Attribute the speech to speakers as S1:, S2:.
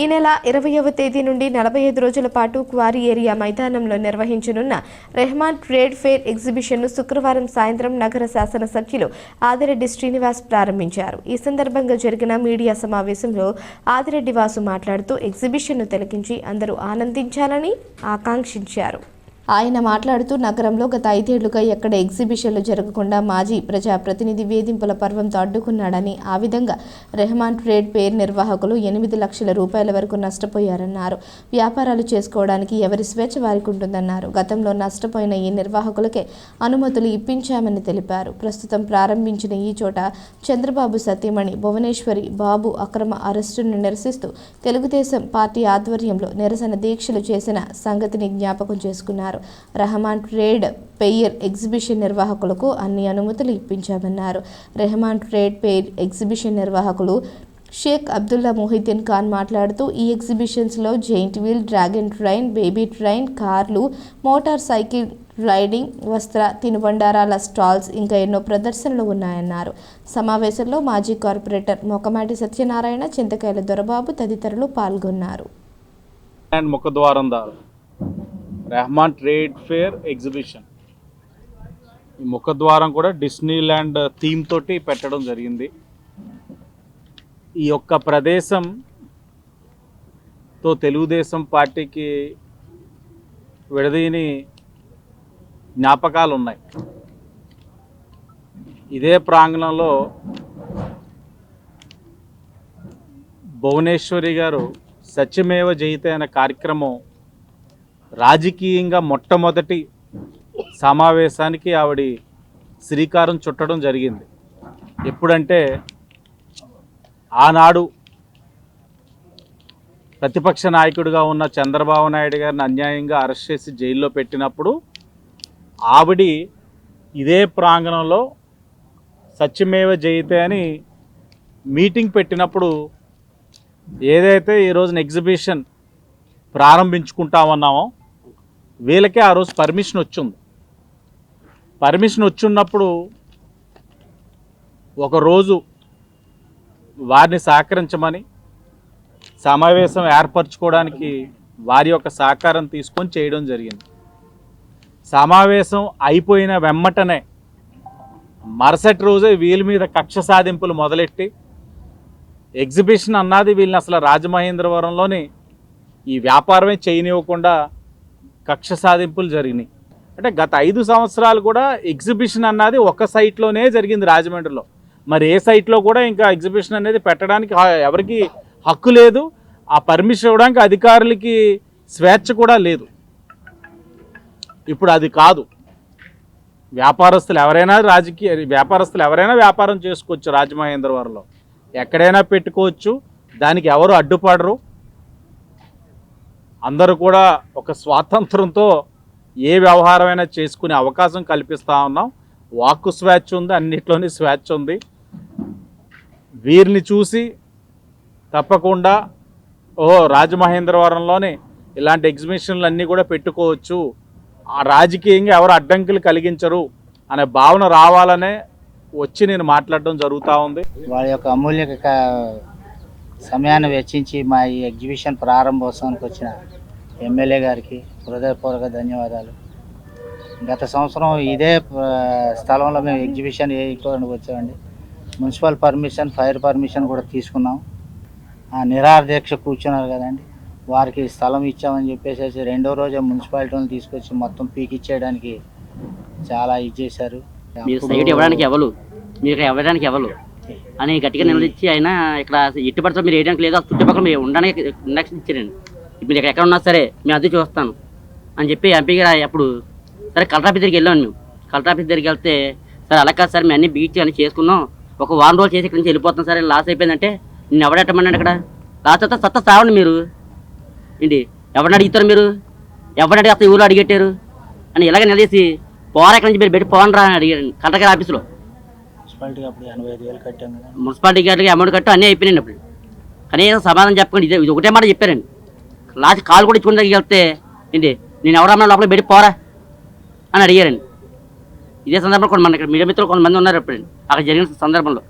S1: ఈ నెల ఇరవైవ తేదీ నుండి నలభై ఐదు రోజుల పాటు క్వారీ ఏరియా మైదానంలో నిర్వహించనున్న రెహమాన్ ట్రేడ్ ఫేర్ ఎగ్జిబిషన్ను శుక్రవారం సాయంత్రం నగర శాసన సభ్యులు ఆదిరెడ్డి శ్రీనివాస్ ప్రారంభించారు. ఈ సందర్భంగా జరిగిన మీడియా సమావేశంలో ఆదిరెడ్డి వాసు మాట్లాడుతూ ఎగ్జిబిషన్ను తిలకించి అందరూ ఆనందించాలని ఆకాంక్షించారు. ఆయన మాట్లాడుతూ నగరంలో గత ఐదేళ్ళుగా ఎక్కడ ఎగ్జిబిషన్లు జరగకుండా మాజీ ప్రజాప్రతినిధి వేధింపుల పర్వంతో అడ్డుకున్నాడని ఆ విధంగా రెహమాన్ ట్రేడ్ పేర్ నిర్వాహకులు ఎనిమిది లక్షల రూపాయల వరకు నష్టపోయారన్నారు. వ్యాపారాలు చేసుకోవడానికి ఎవరి స్వేచ్ఛ వారికి ఉంటుందన్నారు. గతంలో నష్టపోయిన ఈ నిర్వాహకులకే అనుమతులు ఇప్పించామని తెలిపారు. ప్రస్తుతం ప్రారంభించిన ఈ చోట చంద్రబాబు సతీమణి భువనేశ్వరి బాబు అక్రమ అరెస్టును నిరసిస్తూ తెలుగుదేశం పార్టీ ఆధ్వర్యంలో నిరసన దీక్షలు చేసిన సంగతిని జ్ఞాపకం చేసుకున్నారు. రెహమాన్ ట్రేడ్ పెయిర్ ఎగ్జిబిషన్ నిర్వాహకులకు అన్ని అనుమతులు ఇప్పించామన్నారు. రెహమాన్ ట్రేడ్ పెయిర్ ఎగ్జిబిషన్ నిర్వాహకులు షేక్ అబ్దుల్లా మొహిద్దీన్ ఖాన్ మాట్లాడుతూ ఈ ఎగ్జిబిషన్స్లో giant wheel dragon train baby train కార్లు మోటార్ సైకిల్ రైడింగ్ వస్త్ర తినుబండారాల స్టాల్స్ ఇంకా ఎన్నో ప్రదర్శనలు ఉన్నాయన్నారు. సమావేశంలో మాజీ కార్పొరేటర్ మొకమాటి సత్యనారాయణ చింతకాయల దొరబాబు తదితరులు పాల్గొన్నారు.
S2: ముఖద్వారం దారు. Rehman trade fair exhibition. ఈ ముఖద్వారం కూడా డిస్నీ ల్యాండ్ థీమ్ తోటి పెట్టడం జరిగింది. ఈ యొక్క ప్రదేశం తో తెలుగుదేశం పార్టీకి విడదీని జ్ఞాపకాలు ఉన్నాయి. ఇదే ప్రాంగణంలో భువనేశ్వరి గారు సత్యమేవ జయితే అనే కార్యక్రమం రాజకీయంగా మొట్టమొదటి సమావేశానికి ఆవిడ శ్రీకారం చుట్టడం జరిగింది. ఎప్పుడంటే ఆనాడు ప్రతిపక్ష నాయకుడిగా ఉన్న చంద్రబాబు నాయుడు గారిని అన్యాయంగా అరెస్ట్ చేసి జైల్లో పెట్టినప్పుడు ఆవిడి ఇదే ప్రాంగణంలో సత్యమేవ జయితే అని మీటింగ్ పెట్టినప్పుడు ఏదైతే ఈ రోజున ఎగ్జిబిషన్ ప్రారంభించుకుంటామన్నామో వీళ్ళకే ఆ రోజు పర్మిషన్ వచ్చింది. పర్మిషన్ వచ్చిన్నప్పుడు ఒకరోజు వారిని సహకరించమని సమావేశం ఏర్పరచుకోవడానికి వారి యొక్క సహకారం తీసుకొని చేయడం జరిగింది. సమావేశం అయిపోయిన వెమ్మటనే మరుసటి రోజే వీళ్ళ మీద కక్ష సాధింపులు మొదలెట్టి ఎగ్జిబిషన్ అన్నది వీళ్ళని అసలు రాజమహేంద్రవరంలోని ఈ వ్యాపారమే చేయనివ్వకుండా కక్ష సాధింపులు జరిగినాయి. అంటే గత ఐదు సంవత్సరాలు కూడా ఎగ్జిబిషన్ అన్నది ఒక సైట్లోనే జరిగింది రాజమండ్రిలో. మరి ఏ సైట్లో కూడా ఇంకా ఎగ్జిబిషన్ అనేది పెట్టడానికి ఎవరికి హక్కు లేదు ఆ పర్మిషన్ ఇవ్వడానికి అధికారులకి స్వేచ్ఛ కూడా లేదు. ఇప్పుడు అది కాదు. వ్యాపారస్తులు ఎవరైనా రాజకీయ వ్యాపారస్తులు ఎవరైనా వ్యాపారం చేసుకోవచ్చు రాజమహేంద్రవరంలో. ఎక్కడైనా పెట్టుకోవచ్చు దానికి ఎవరు అడ్డుపడరు. అందరూ కూడా ఒక స్వాతంత్రంతో ఏ వ్యవహారమైనా చేసుకునే అవకాశం కల్పిస్తూ ఉన్నాం. వాక్కు స్వేచ్ఛ ఉంది అన్నిట్లోని స్వేచ్ఛ ఉంది. వీరిని చూసి తప్పకుండా ఓ రాజమహేంద్రవరంలోని ఇలాంటి ఎగ్జిబిషన్లు అన్నీ కూడా పెట్టుకోవచ్చు. ఆ రాజకీయంగా ఎవరు అడ్డంకులు కలిగించరు అనే భావన రావాలనే వచ్చి నేను మాట్లాడడం జరుగుతూ ఉంది.
S3: వాళ్ళ యొక్క అమూల్య సమయాన్ని వెచ్చించి మా ఈ ఎగ్జిబిషన్ ప్రారంభోత్సవానికి వచ్చిన ఎమ్మెల్యే గారికి హృదయపూర్వక ధన్యవాదాలు. గత సంవత్సరం ఇదే స్థలంలో మేము ఎగ్జిబిషన్ వేయడానికి వచ్చామండి. మున్సిపల్ పర్మిషన్ ఫైర్ పర్మిషన్ కూడా తీసుకున్నాం. ఆ నిరాహార దీక్ష కూర్చున్నారు కదండి. వారికి స్థలం ఇచ్చామని చెప్పేసి రెండో రోజే మున్సిపాలిటీని తీసుకొచ్చి మొత్తం పీకిచ్చేయడానికి చాలా ఇది చేశారు.
S4: ఇవ్వడానికి ఎవరు? మీరు ఇవ్వడానికి ఎవరు? అని గట్టిగా నిలదీసి ఆయన ఇక్కడ ఎట్టి పడితే మీరు వేయడానికి లేదు చుట్టుపక్కల మీరు ఉండడానికి ఇండక్షన్ ఇచ్చారండి. ఇప్పుడు ఇక్కడ ఎక్కడ ఉన్నా సరే మేము అది చూస్తాను అని చెప్పి ఎంపీ గారు అప్పుడు సరే కలెక్టర్ ఆఫీస్ దగ్గరికి వెళ్ళాం మేము. కలెక్టర్ ఆఫీస్ దగ్గరికి వెళ్తే సరే అలా కాదు సార్ మేము అన్ని బీచ్ అని చేసుకున్నాం. ఒక వారం రోజులు చేసి ఇక్కడి నుంచి వెళ్ళిపోతాం సరే లాస్ అయిపోయిందంటే నేను ఎవడెట్టమన్నాడు ఇక్కడ లాస్ అయితే సత్తా సావండి మీరు. ఏంటి ఎవరిని అడుగుతారు మీరు? ఎవరిని అడిగి అసలు ఊరు అడిగెట్టారు? అని ఇలాగ నిలదీసి పోరా ఇక్కడి నుంచి మీరు పెట్టి పోండి రా అని అడిగారు కలెక్టర్ గారి ఆఫీస్లో.
S3: మున్సిపాలిటీ అప్పుడు ఎనభై ఐదు వేలు కట్టాం కదా.
S4: మున్సిపాలిటీ గారికి అమౌంట్ కట్టు అన్నీ అయిపోయినాయి అప్పుడు. కనీసం సమాధానం చెప్పకండి ఇది ఇది ఒకటే మాట చెప్పారండి. లాస్ట్ కాల్ కూడా ఇచ్చుకుని దగ్గరికి వెళ్తే ఏంటి నేను ఎవరన్నా లోపల పెట్టి పోరా అని అడిగారండి. ఇదే సందర్భంలో కొంతమంది ఇక్కడ మీడియా మిత్రులు కొంతమంది ఉన్నారు అప్పుడు అక్కడ జరిగిన సందర్భంలో.